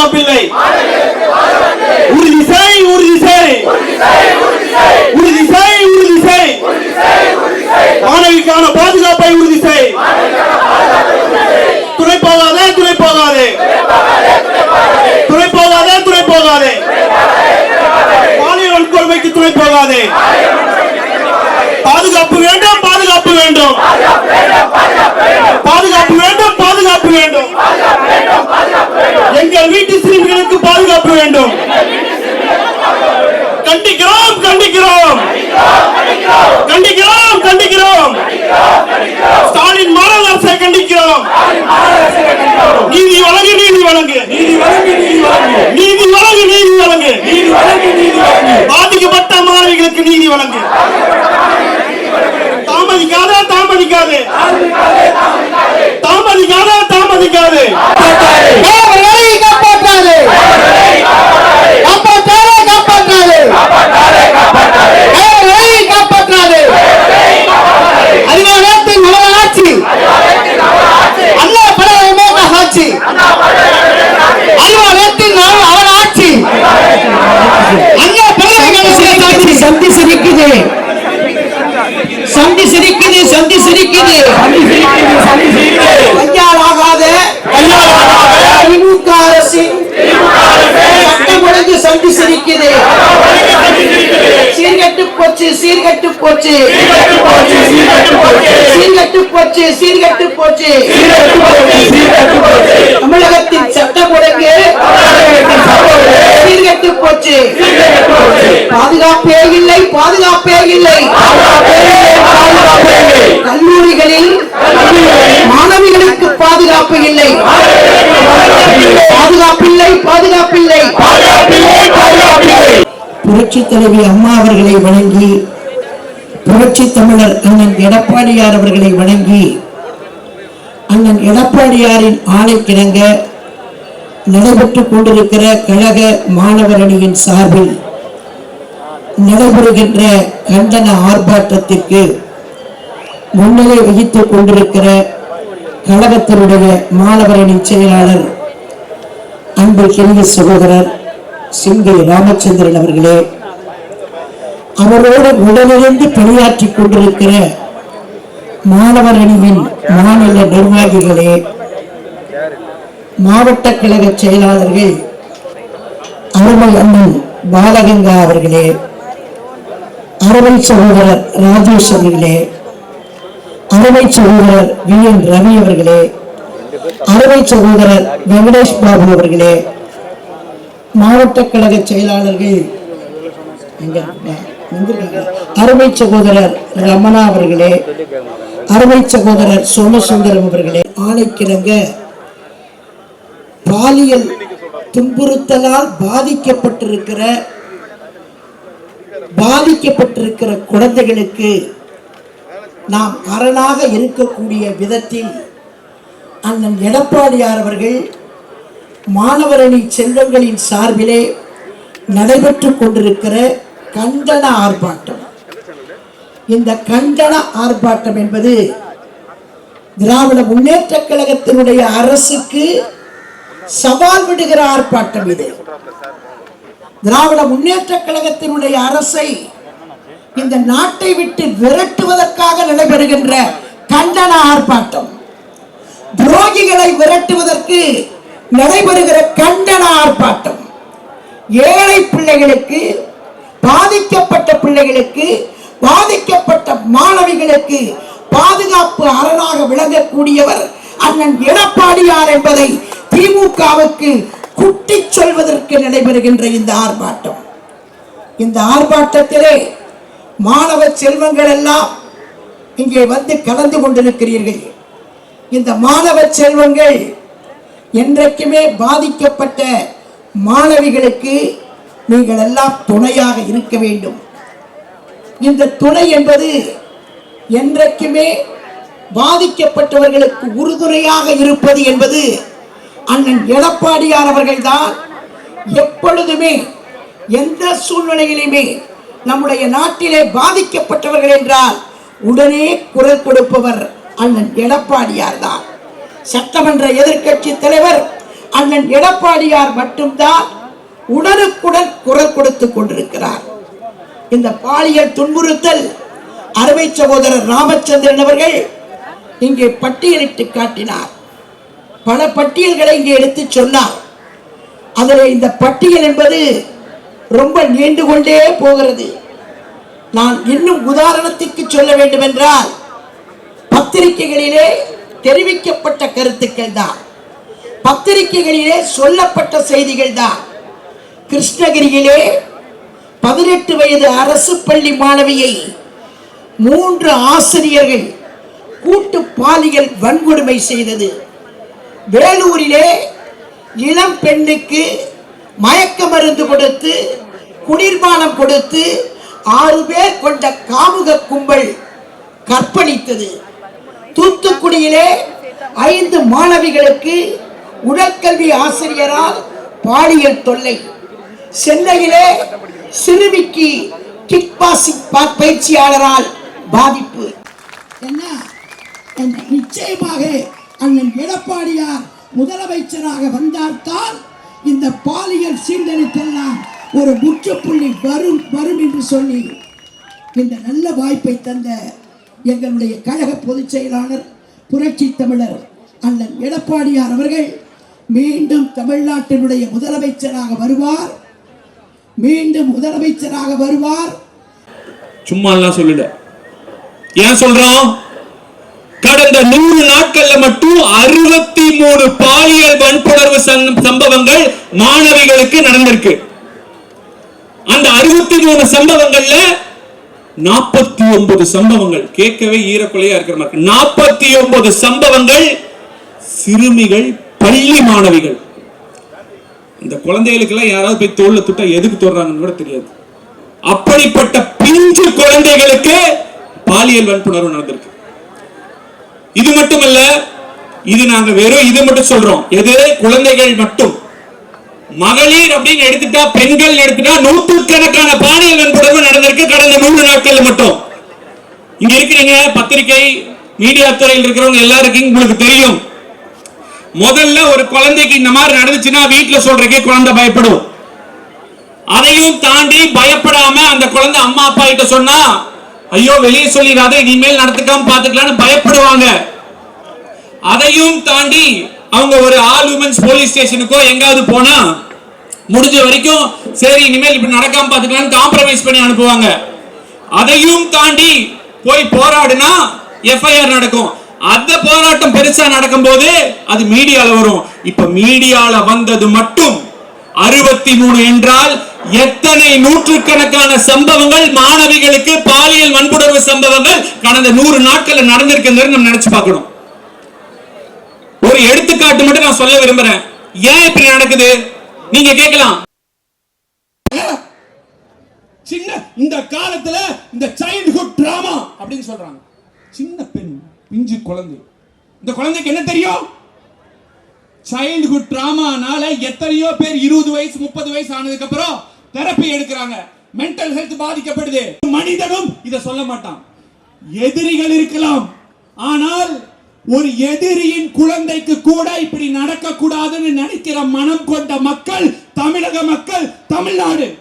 பாதுகாப்பில்லை. உறுதி செய் உறுதி செய் உறுதி செய் உறுதி செய் மாணவிக்கான பாதுகாப்பை உறுதி செய் துணை போகாதே துணை போகாதே துணை போகாதே துணை போகாதே பாலியல் வன்கொடுமைக்கு துணை போகாதே பாதுகாப்பு வேண்டும் பாதுகாப்பு வேண்டும். பாதுகாப்பு வேண்டும் பாதுகாப்பு வேண்டும் எங்கள் வீட்டு சிறுமிகளுக்கு பாதுகாப்பு வேண்டும். கண்டிக்கிறோம் கண்டிக்கிறோம். கண்டிக்கிறோம் கண்டிக்கிறோம். ஸ்டாலின் அரசை கண்டிக்கிறோம். நீதி வழங்கு நீதி வழங்கு. சீர்கெட்டு போச்சு. சீர்கெட்டு போச்சு சீர்கெட்டு போச்சு. தமிழகத்தின் சட்டம் ஒழுங்கு. சீர்கெட்டு போச்சு. பாதுகாப்பே இல்லை பாதுகாப்பே இல்லை. கல்லூரிகளில் மாணவிகளுக்கு பாதுகாப்பு இல்லை. பாதுகாப்பில்லை பாதுகாப்பில்லை புரட்சி தலைவி அம்மா அவர்களை வணங்கி புரட்சி தமிழர் அண்ணன் எடப்பாடியார் அவர்களை வணங்கி அண்ணன் எடப்பாடியாரின் ஆணைக்கிணங்க நடைபெற்றுக் கொண்டிருக்கிற கழக மாணவர் அணியின் சார்பில் நடைபெறுகின்ற கண்டன ஆர்ப்பாட்டத்திற்கு முன்னிலை வகித்துக் கொண்டிருக்கிற கழகத்தினுடைய மாணவர் அணி செயலாளர் அன்பு கிரிய சகோதரர் சிங்கை ராமச்சந்திரன் அவர்களே அவரோடு உடனிருந்து பணியாற்றிக் கொண்டிருக்கிற மாணவர் அணியின் மாநில நிர்வாகிகளே மாவட்ட கழக செயலாளர்கள் அருமை அண்ணன் பாலகங்கா அவர்களே அருமை சகோதரர் ராஜேஷ் அவர்களே அருமை சகோதரர் வி என் ரவி அவர்களே அருமை சகோதரர் வெங்கடேஷ் பாபு அவர்களே மாவட்ட கழக செயலாளர்கள் எங்க? அருமை சகோதரர் ரமணா அவர்களே அருமை சகோதரர் சோமசுந்தரம் அவர்களே ஆணைக்கிழங்க பாலியல் துன்புறுத்தலால் பாதிக்கப்பட்டிருக்கிற பாதிக்கப்பட்டிருக்கிற குழந்தைகளுக்கு நாம் அரணாக இருக்கக்கூடிய விதத்தில் அண்ணன் எடப்பாடியார் அவர்கள் மாணவரணி செல்வங்களின் சார்பிலே நடைபெற்று கொண்டிருக்கிற கண்டன ஆர்ப்பாட்டம். இந்த கண்டன ஆர்ப்பாட்டம் என்பது திராவிட முன்னேற்ற கழகத்தினுடைய அரசுக்கு சவால் விடுகிற ஆர்ப்பாட்டம் இது. திராவிட முன்னேற்ற கழகத்தினுடைய அரசை இந்த நாட்டை விட்டு விரட்டுவதற்காக நடைபெறுகின்ற கண்டன ஆர்ப்பாட்டம். துரோகிகளை விரட்டுவதற்கு நடைபெறுகிற கண்டன ஆர்ப்பாட்டம். ஏழை பிள்ளைகளுக்கு பாதிக்கப்பட்ட பிள்ளைகளுக்கு பாதிக்கப்பட்ட மாணவிகளுக்கு பாதுகாப்பு அரணாக விளங்கக்கூடியவர் அண்ணன் எடப்பாடியார் என்பதை திமுகவுக்கு குட்டிச் சொல்வதற்கு நடைபெறுகின்ற இந்த ஆர்ப்பாட்டம். இந்த ஆர்ப்பாட்டத்திலே மாணவ செல்வங்கள் எல்லாம் இங்கே வந்து கலந்து கொண்டிருக்கிறீர்கள். இந்த மாணவ செல்வங்கள் என்றைக்குமே பாதிக்கப்பட்ட மாணவிகளுக்கு நீங்கள் எல்லாம் துணையாக இருக்க வேண்டும். இந்த துணை என்பது என்றைக்குமே பாதிக்கப்பட்டவர்களுக்கு உறுதுணையாக இருப்பது என்பது அண்ணன் எடப்பாடியார் அவர்கள்தான். எப்பொழுதுமே எந்த சூழ்நிலையிலுமே நம்முடைய நாட்டிலே பாதிக்கப்பட்டவர்கள் என்றால் உடனே குரல் கொடுப்பவர் அண்ணன் எடப்பாடியார் தான் சட்டமன்ற எதிர்க்கட்சி தலைவர் அண்ணன் எடப்பாடியார் மட்டும்தான். உடனுக்குடன் குரல் கொடுத்துக் கொண்டிருக்கிறார். இந்த பாலியல் துன்புறுத்தல் அருமை சகோதரர் ராமச்சந்திரன் அவர்கள் இங்கே பட்டியலிட்டு காட்டினார். பல பட்டியல்களை இங்கே எடுத்து சொன்னார். அதில் இந்த பட்டியல் என்பது ரொம்ப நீண்டு கொண்டே போகிறது. நான் இன்னும் உதாரணத்துக்கு சொல்ல வேண்டும் என்றால் பத்திரிகைகளிலே தெரிவிக்கப்பட்ட கருத்துக்கள் தான் பத்திரிகைகளிலே சொல்லப்பட்ட செய்திகள் தான் கிருஷ்ணகிரியிலே பதினெட்டு வயது அரசு பள்ளி மாணவியை மூன்று ஆசிரியர்கள் கூட்டு பாலியல் வன்கொடுமை செய்தது. வேலூரிலே இளம் பெண்ணுக்கு மயக்க மருந்து கொடுத்து குளிர்பானம் கொடுத்து ஆறு பேர் கொண்ட காமுக கும்பல் கற்பழித்தது. தூத்துக்குடியிலே ஐந்து மாணவிகளுக்கு உடற்கல்வி ஆசிரியரால் பாலியல் தொல்லை. சென்னையிலே சிறுமிக்கு கிக் பாசிங் பயிற்சியாளரால் பாதிப்பு. என்ன? நிச்சயமாக அண்ணன் எடப்பாடியார் முதலமைச்சராக வந்தால்தான் இந்த பாலியல் சீண்டலுக்கெல்லாம் ஒரு முற்றுப்புள்ளி வரும் வரும் என்று சொல்லி இந்த நல்ல வாய்ப்பை தந்த எங்களுடைய கழக பொதுச் செயலாளர் புரட்சி தமிழர் அண்ணன் எடப்பாடியார் அவர்கள் மீண்டும் தமிழ்நாட்டினுடைய முதலமைச்சராக வருவார். மீண்டும் முதலமைச்சராக வருவார். சும்மா எல்லாம் சொல்லல. ஏன் சொல்றோம்? கடந்த நூறு நாட்கள்ல மட்டும் அறுபத்தி மூணு பாலியல் வன்புணர்வு சம்பவங்கள் மாணவிகளுக்கு நடந்திருக்கு. அந்த அறுபத்தி மூணு சம்பவங்கள்ல நாற்பத்தி ஒன்பது சம்பவங்கள் கேட்கவே ஈரக்குலையா இருக்கிற மாதிரி நாற்பத்தி ஒன்பது சம்பவங்கள் சிறுமிகள் பள்ளி மாணவிகள். இந்த குழந்தைகளுக்கெல்லாம் யாராவது போய் தோல்ல துட்டா எதுக்கு தொடுறாங்கன்னு கூட தெரியாது. அப்படிப்பட்ட பிஞ்சு குழந்தைகளுக்கு பாலியல் வன்புணர்வு நடந்திருக்கு. இது மட்டுமல்ல இது நாங்க வெறும் இது மட்டும் சொல்றோம். எது? குழந்தைகள் மட்டும். மகளிர் அப்படின்னு எடுத்துட்டா பெண்கள் எடுத்துட்டா நூற்றுக்கணக்கான பாலியல் வன்புணர்வு நடந்திருக்கு கடந்த நூறு நாட்கள் மட்டும். இங்க இருக்கிறீங்க பத்திரிகை மீடியா துறையில் இருக்கிறவங்க எல்லாருக்கும் உங்களுக்கு தெரியும். முதல்ல ஒரு குழந்தைக்கு இந்த மாதிரி நடந்துச்சுன்னா வீட்டுல சொல்றதுக்கே குழந்தை பயப்படும். அதையும் தாண்டி பயப்படாம அந்த குழந்தை அம்மா அப்பா கிட்ட சொன்னா ஐயோ வெளியே சொல்லிடாத இனிமேல் நடத்துக்காம பாத்துக்கலாம்னு பயப்படுவாங்க. அதையும் தாண்டி அவங்க ஒரு ஆல் உமன்ஸ் போலீஸ் ஸ்டேஷனுக்கோ எங்காவது போனா முடிஞ்ச வரைக்கும் சரி இனிமேல் இப்படி நடக்காம பாத்துக்கலாம்னு காம்ப்ரமைஸ் பண்ணி அனுப்புவாங்க. அதையும் தாண்டி போய் போராடுனா எஃப்ஐஆர் நடக்கும். அந்த போராட்டம் பெருசா நடக்கும் போது அது மீடியால வரும். இப்ப மீடியால வந்தது மட்டும் அறுபத்தி மூணு என்றால் எத்தனை நூற்றுக்கணக்கான சம்பவங்கள் மாணவிகளுக்கு பாலியல் வன்புணர்வு சம்பவங்கள் கடந்த நூறு நாட்கள்ல நடந்திருக்குங்கிறது நம்ம நினைச்சு பார்க்கணும். ஒரு எடுத்துக்காட்டு மட்டும் நான் சொல்ல விரும்புறேன். ஏன் இப்படி நடக்குது? நீங்க கேட்கலாம். சின்ன இந்த காலத்துல இந்த சைல்ட்ஹுட் டிராமா அப்படின்னு சொல்றாங்க. சின்ன பெண் பிஞ்சு குழந்தை. இந்த குழந்தைக்கு என்ன தெரியும்? சைல்ட்ஹுட் டிராமானால எத்தனையோ பேர் இருபது வயசு முப்பது வயசு ஆனதுக்கு அப்புறம் தெரப்பி எடுக்கிறாங்க. மென்டல் ஹெல்த் பாதிக்கப்படுது. மனிதனும் இதை சொல்ல மாட்டான். எதிரிகள் இருக்கலாம். ஆனால் ஒரு எதிரியின் குழந்தைக்கு கூட இப்படி நடக்க கூடாதுன்னு நினைக்கிற மனம் கொண்ட மக்கள் தமிழக மக்கள் தமிழ்நாடு.